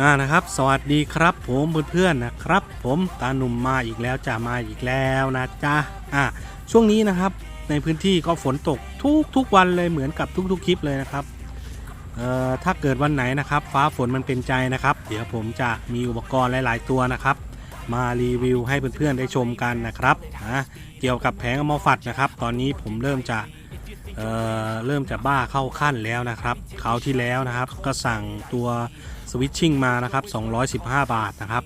อ่านะครับ สวัสดีครับ ผมเพื่อนๆนะครับ ผมตาหนุ่มมาอีกแล้วจะมาอีกแล้วนะจ๊ะอ่าช่วงนี้นะครับในพื้นที่ก็ฝนตกทุกทุกวันเลยเหมือนกับทุกๆคลิปเลยนะครับเอ่อถ้าเกิดวันไหนนะครับ ฟ้าฝนมันเป็นใจนะครับ เดี๋ยวผมจะมีอุปกรณ์หลาย ๆ ตัวนะครับ มารีวิวให้เพื่อนๆได้ชมกันนะครับนะเกี่ยวกับแผงอมอฟัดนะครับ ตอนนี้ผมเริ่มจะ เเริ่มจะบ้าเข้าขั้นแล้วนะครับคราวที่แล้วนะครับ ก็สั่งตัวสวิตชิ่งมานะครับ 215 บาทนะครับ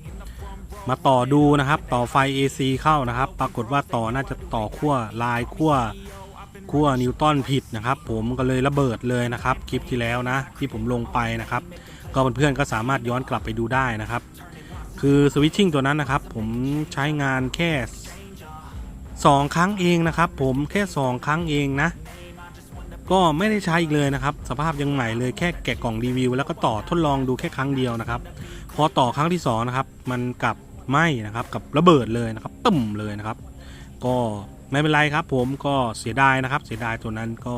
มาต่อดูนะครับ ต่อไฟ AC เข้านะครับ ปรากฏว่าต่อน่าจะต่อขั้วลายขั้วขั้วนิวตันผิดนะครับ ผมก็เลยระเบิดเลยนะครับ คลิปที่แล้วนะ ที่ผมลงไปนะครับ ก็เพื่อนๆก็สามารถย้อนกลับไปดูได้นะครับ คือสวิตชิ่งตัวนั้นนะครับ ผมใช้งานแค่ 2 ครั้งเองนะครับ ผมแค่ 2 ครั้งเองนะ ก็ไม่ได้ใช้อีกเลยนะครับ สภาพยังใหม่เลยแค่แกะกล่องรีวิว แล้วก็ต่อทดลองดูแค่ครั้งเดียวนะครับ พอต่อครั้งที่สองนะครับมันกลับไหมนะครับกับระเบิดเลยนะครับตึมเลยนะครับ ก็ไม่เป็นไรครับผมก็เสียดายนะครับ เสียดายตัวนั้นก็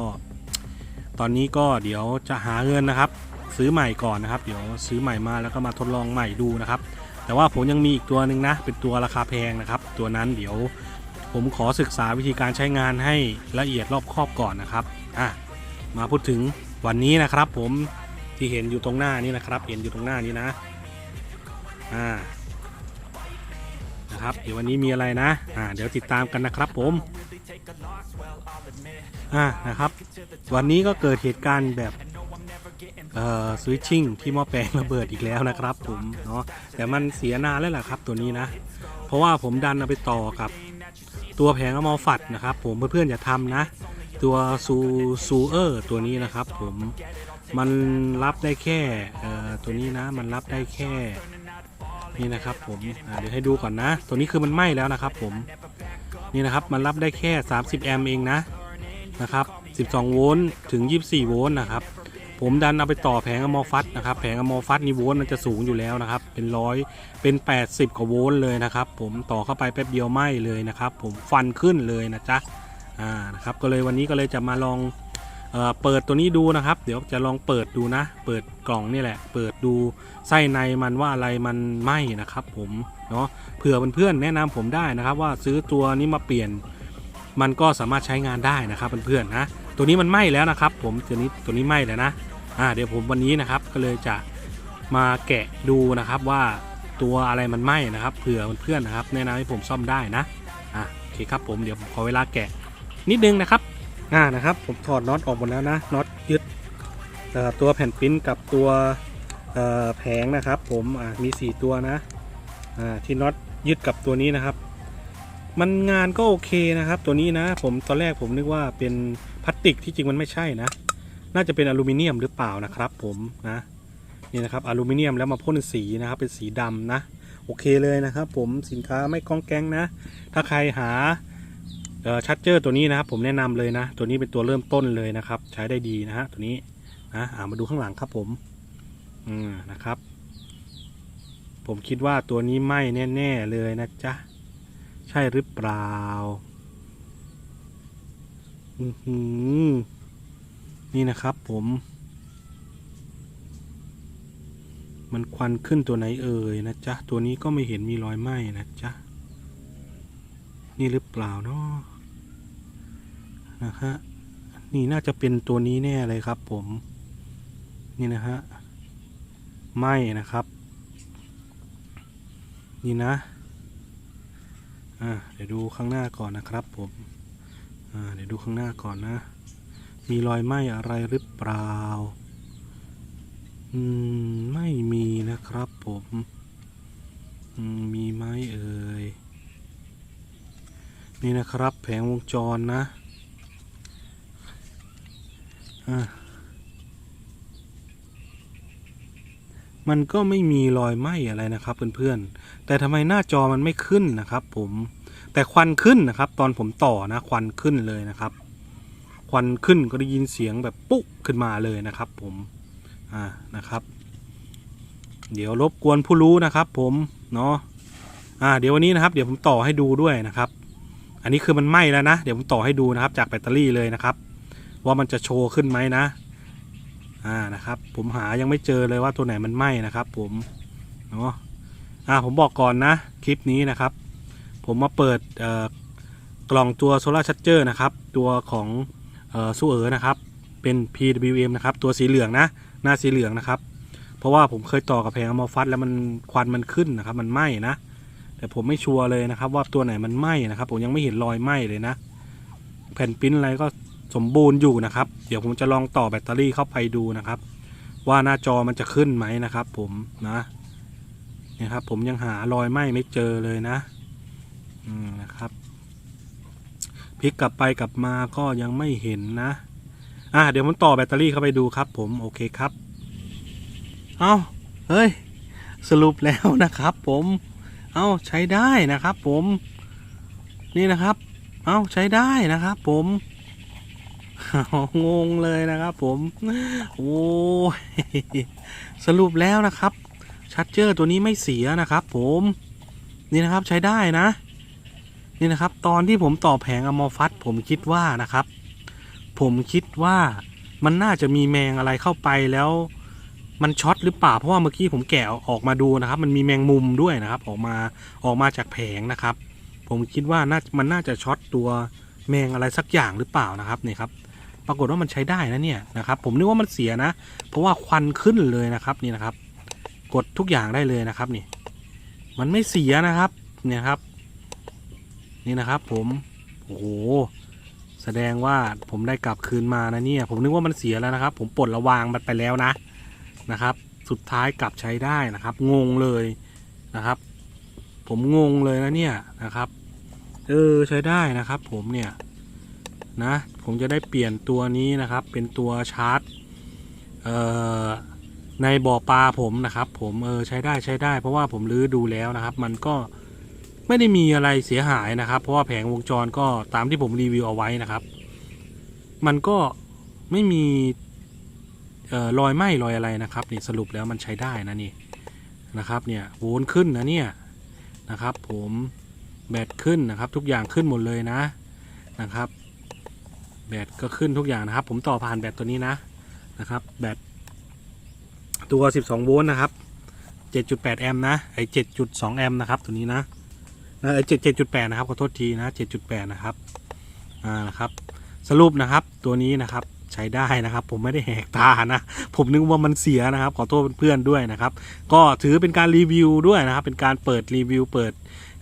ตอนนี้ก็เดี๋ยวจะหาเงินนะครับ ซื้อใหม่ก่อนนะครับ เดี๋ยวซื้อใหม่มาแล้วก็มาทดลองใหม่ดูนะครับ แต่ว่าผมยังมีอีกตัวหนึ่งนะ เป็นตัวราคาแพงนะครับ ตัวนั้นเดี๋ยวผมขอศึกษาวิธีการใช้งานให้ละเอียดรอบครอบก่อนนะครับ อะมาพูดถึงวันนี้นะครับผมที่เห็นอยู่ตรงหน้านี้นะครับ เห็นอยู่ตรงหน้านี้นะอ่านะครับเดี๋ยววันนี้มีอะไรนะอ่าเดี๋ยวติดตามกันนะครับผมอ่านะครับ วันนี้ก็เกิดเหตุการณ์แบบเอ่อสวิตชิ่งที่หม้อแปลงระเบิดอีกแล้วนะครับผมเนาะแต่มันเสียนานแล้วแหละครับตัวนี้นะ เพราะว่าผมดันเอาไปต่อกับตัวแผงอมอฟัดนะครับ ผมเพื่อนๆอย่าทำนะ ตัวซูซูเออร์ตัวนี้นะครับผมมันรับได้แค่ตัวนี้นะมันรับได้แค่นี่นะครับผมเดี๋ยวให้ดูก่อนนะ ตัวนี้คือมันไหม้แล้วนะครับผมนี่นะครับมันรับได้แค่ 30 แอมป์เองนะนะครับ12 โวลต์ถึง 24 โวลต์นะครับผมดันเอาไปต่อแผงอมอฟัดนะครับแผงอมอฟัดนี่โวลต์มันจะสูงอยู่แล้วนะครับ เป็นร้อยเป็น 80 กว่าโวลต์เลยนะครับ ผมต่อเข้าไปแป๊บเดียวไหม้เลยนะครับ ผมฟันขึ้นเลยนะจ๊ะ อ่านะครับก็เลยวันนี้ก็เลยจะมาลองเอเปิดตัวนี้ดูนะครับ เดี๋ยวจะลองเปิดดูนะ เปิดกล่องนี่แหละ เปิดดูไส้ในมันว่าอะไรมันไหมนะครับ ผมเนาะเผื่อเพื่อนๆแนะนำผมได้นะครับ ว่าซื้อตัวนี้มาเปลี่ยน มันก็สามารถใช้งานได้นะครับเพื่อนๆนะตัวนี้มันไหมแล้วนะครับ ผมตัวนี้ตัวนี้ไหมแล้วนะอ่าเดี๋ยวผมวันนี้นะครับก็เลยจะมาแกะดูนะครับว่าตัวอะไรมันไหมนะครับ เผื่อเพื่อนๆนะครับ แนะนำให้ผมซ่อมได้นะอะโอเคครับผมเดี๋ยวผมขอเวลาแกะ นิดนึงนะครับอ่านะครับ ผมถอดน็อตออกหมดแล้วนะน็อตยึดตัวแผ่นปิ้นกับตัวแผงนะครับ ผมอ่ามี 4 ตัวนะอ่าที่น็อตยึดกับตัวนี้นะครับ มันงานก็โอเคนะครับ ตัวนี้นะ ผมตอนแรกผมนึกว่าเป็นพลาสติกที่จริงมันไม่ใช่นะ น่าจะเป็นอลูมิเนียมหรือเปล่านะครับ ผมนะนี่นะครับอลูมิเนียมแล้วมาพ่นสีนะครับ เป็นสีดำนะ โอเคเลยนะครับ ผมสินค้าไม่ก้องแกงนะ ถ้าใครหา ชัดเจอร์ตัวนี้นะครับผมแนะนำเลยนะ ตัวนี้เป็นตัวเริ่มต้นเลยนะครับ ใช้ได้ดีนะฮะตัวนี้นะอ่ามาดูข้างหลังครับผมอืมนะครับ ผมคิดว่าตัวนี้ไหม้แน่ๆเลยนะจ๊ะใช่หรือเปล่าอือหือนี่นะครับผม มันควันขึ้นตัวไหนเอ่ยนะจ๊ะตัวนี้ก็ไม่เห็นมีรอยไหม้นะจ๊ะนี่หรือเปล่าเนาะ นะฮะนี่น่าจะเป็นตัวนี้แน่เลยครับ ผม นี่นะฮะไหม้นะครับ นี่นะอ่าเดี๋ยวดูข้างหน้าก่อนนะครับ ผมอ่าเดี๋ยวดูข้างหน้าก่อนนะ มีรอยไหม้อะไรหรือเปล่าอืมไม่มีนะครับผมอืมมีไหมเอ่ยนี่นะครับแผงวงจรนะอะ มันก็ไม่มีรอยไหม้อะไรนะครับเพื่อนๆ แต่ทำไมหน้าจอมันไม่ขึ้นนะครับ ผม แต่ควันขึ้นนะครับ ตอนผมต่อนะควันขึ้นเลยนะครับ ควันขึ้นก็ได้ยินเสียงแบบปุ๊บขึ้นมาเลยนะครับ ผม อ่านะครับ เดี๋ยวรบกวนผู้รู้นะครับ ผม เนาะ อ่า เดี๋ยววันนี้นะครับ เดี๋ยวผมต่อให้ดูด้วยนะครับ อันนี้คือมันไหม้แล้วนะ เดี๋ยวผมต่อให้ดูนะครับ จากแบตเตอรี่เลยนะครับ ว่ามันจะโชว์ขึ้นไหมนะ อ่านะครับ ผมหายังไม่เจอเลยว่าตัวไหนมันไหมนะครับ ผมเนาะอ่าผมบอกก่อนนะคลิปนี้นะครับ ผมมาเปิดเอ่อกล่องตัวโซลาร์ชัตเจอร์นะครับ ตัวของสู้เอ๋อนะครับเป็น PWM นะครับ ตัวสีเหลืองนะ หน้าสีเหลืองนะครับ เพราะว่าผมเคยต่อกับแผงอมอฟัสแล้วมันควันมันขึ้นนะครับ มันไหม้นะ แต่ผมไม่ชัวร์เลยนะครับ ว่าตัวไหนมันไหม้นะครับ ผมยังไม่เห็นรอยไหม้เลยนะ แผ่นปิ้นอะไรก็ สมบูรณ์อยู่นะครับ เดี๋ยวผมจะลองต่อแบตเตอรี่เข้าไปดูนะครับ ว่าหน้าจอมันจะขึ้นไหมนะครับ ผมนะนี่ครับ ผมยังหารอยไหม้ไม่เจอเลยนะอืมนะครับพลิกกลับไปกลับมาก็ยังไม่เห็นนะอะเดี๋ยวผมต่อแบตเตอรี่เข้าไปดูครับ ผมโอเคครับเอาเฮ้ยสรุปแล้วนะครับ ผมเอาใช้ได้นะครับ ผมนี่นะครับ เอาใช้ได้นะครับ ผม งงเลยนะครับผมโอ้สรุปแล้วนะครับชัดเจอร์ตัวนี้ไม่เสียนะครับ ผมนี่นะครับใช้ได้นะ นี่นะครับ ตอนที่ผมต่อแผงอะมอฟัสผมคิดว่านะครับ ผมคิดว่ามันน่าจะมีแมงอะไรเข้าไปแล้วมันช็อตหรือเปล่าเพราะว่าเมื่อกี้ผมแกะออกมาดูนะครับ มันมีแมงมุมด้วยนะครับ ออกมาออกมาจากแผงนะครับ ผมคิดว่าน่ามันน่าจะช็อตตัว แมงอะไรสักอย่างหรือเปล่านะครับนี่ครับ ปรากฏว่ามันใช้ได้นะเนี่ยนะครับ ผมนึกว่ามันเสียนะ เพราะว่าควันขึ้นเลยนะครับนี่นะครับ กดทุกอย่างได้เลยนะครับนี่ มันไม่เสียนะครับ เนี่ยครับ นี่นะครับ ผมโอ้โหแสดงว่าผมได้กลับคืนมานะเนี่ย ผมนึกว่ามันเสียแล้วนะครับ ผมปลดระวางมันไปแล้วนะนะครับ สุดท้ายกลับใช้ได้นะครับ งงเลยนะครับ ผมงงเลยนะเนี่ยนะครับ เออใช้ได้นะครับ ผมเนี่ยนะ ผมจะได้เปลี่ยนตัวนี้นะครับ เป็นตัวชาร์จเอ่อในบ่อปลาผมนะครับ ผมเออใช้ได้ใช้ได้ เพราะว่าผมรื้อดูแล้วนะครับ มันก็ไม่ได้มีอะไรเสียหายนะครับ เพราะว่าแผงวงจรก็ตามที่ผมรีวิวเอาไว้นะครับ มันก็ไม่มีออรอยไหม้รอยอะไรนะครับนี่สรุปแล้วมันใช้ได้นะนี่นะครับ เนี่ยโวนขึ้นนะเนี่ยนะครับ ผม แบตขึ้นนะครับ ทุกอย่างขึ้นหมดเลยนะนะครับ แบตก็ขึ้นทุกอย่างนะครับ ผมต่อผ่านแบตตัวนี้นะนะครับ แบตตัว 12 โวลต์นะครับ 7.8 แอมป์นะไอ7.2 แอมป์นะครับ ตัวนี้นะเออเจ็ดเจ็ดจุดแปดนะครับขอโทษทีนะ 7.8 นะครับอ่านะครับ สรุปนะครับตัวนี้นะครับใช้ได้นะครับ ผมไม่ได้แหกตานะ ผมนึกว่ามันเสียนะครับ ขอโทษเพื่อนๆด้วยนะครับ ก็ถือเป็นการรีวิวด้วยนะครับ เป็นการเปิดรีวิวเปิด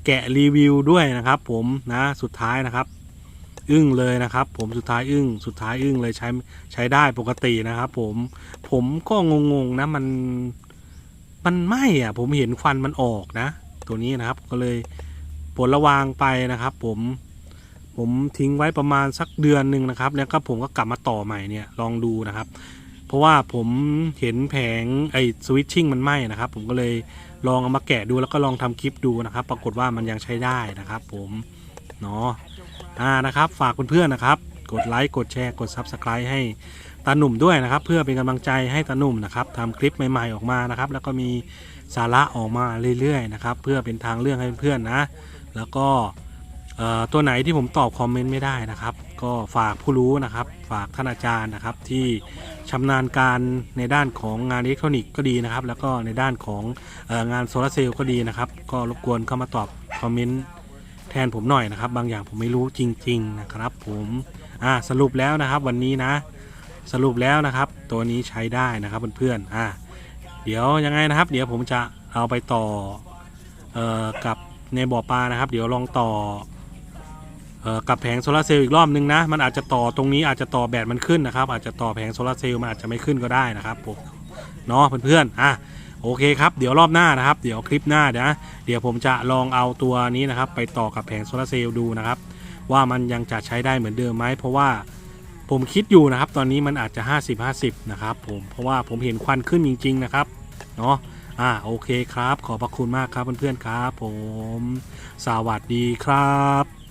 แกะรีวิวด้วยนะครับ ผมนะสุดท้ายนะครับ อึ้งเลยนะครับ ผมสุดท้ายอึ้งสุดท้ายอึ้งเลยใช้ใช้ได้ปกตินะครับ ผมผมก็งงๆนะมันมันไหม้อะผมเห็นควันมันออกนะ ตัวนี้นะครับก็เลยปลดระวางไปนะครับ ผมผมทิ้งไว้ประมาณสักเดือนหนึ่งนะครับ แล้วก็ผมก็กลับมาต่อใหม่เนี่ยลองดูนะครับ ราะว่าผมเห็นแผงไอ้สวิตชิ่งมันไหม้นะครับ ผมก็เลยลองเอามาแกะดูแล้วก็ลองทำคลิปดูนะครับ ปรากฏว่ามันยังใช้ได้นะครับ ผมเนาะอ่านะครับ ฝากเพื่อนๆนะครับ กดไลค์กดแชร์กด Subscribe ให้ตาหนุ่มด้วยนะครับ เพื่อเป็นกำลังใจให้ตาหนุ่มนะครับทำคลิปใหม่ๆออกมานะครับ แล้วก็มีสาระออกมาเรื่อยๆนะครับ เพื่อเป็นทางเลือกให้เพื่อนๆนะ แล้วก็ ตัวไหนที่ผมตอบคอมเมนต์ไม่ได้นะครับ ก็ฝากผู้รู้นะครับ ฝากท่านอาจารย์นะครับ ที่ชำนาญการในด้านของงานอิเล็กทรอนิกส์ก็ดีนะครับ แล้วก็ในด้านของอองานโซลาร์เซลล์ก็ดีนะครับ ก็รบกวนเข้ามาตอบคอมเมนต์แทนผมหน่อยนะครับ บางอย่างผมไม่รู้จริง ๆนะครับ ผมอ่าสรุปแล้วนะครับ วันนี้นะ สรุปแล้วนะครับ ตัวนี้ใช้ได้นะครับเพื่อนๆอ่าเดี๋ยวยังไงนะครับ เดี๋ยวผมจะเอาไปต่ออกับในบ่อปลานะครับ เดี๋ยวลองต่อ กับแผงโซลาร์เซลล์อีกรอบนึงนะ มันอาจจะต่อตรงนี้อาจจะต่อแบตมันขึ้นนะครับ อาจจะต่อแผงโซลาร์เซลล์มันอาจจะไม่ขึ้นก็ได้นะครับผมเนาะเพื่อนๆอะโอเคครับ เดี๋ยวรอบหน้านะครับ เดี๋ยวคลิปหน้าเดี๋ยวนะเดี๋ยวผมจะลองเอาตัวนี้นะครับ ไปต่อกับแผงโซลาร์เซลล์ดูนะครับ ว่ามันยังจะใช้ได้เหมือนเดิมไหมเพราะว่าผมคิดอยู่นะครับ ตอนนี้มันอาจจะ 50-50 นะครับผมเพราะว่าผมเห็นควันขึ้นจริง ๆ นะครับเนาะอ่าโอเคครับ ขอบพระคุณมากครับเพื่อนๆครับ ผม สวัสดีครับ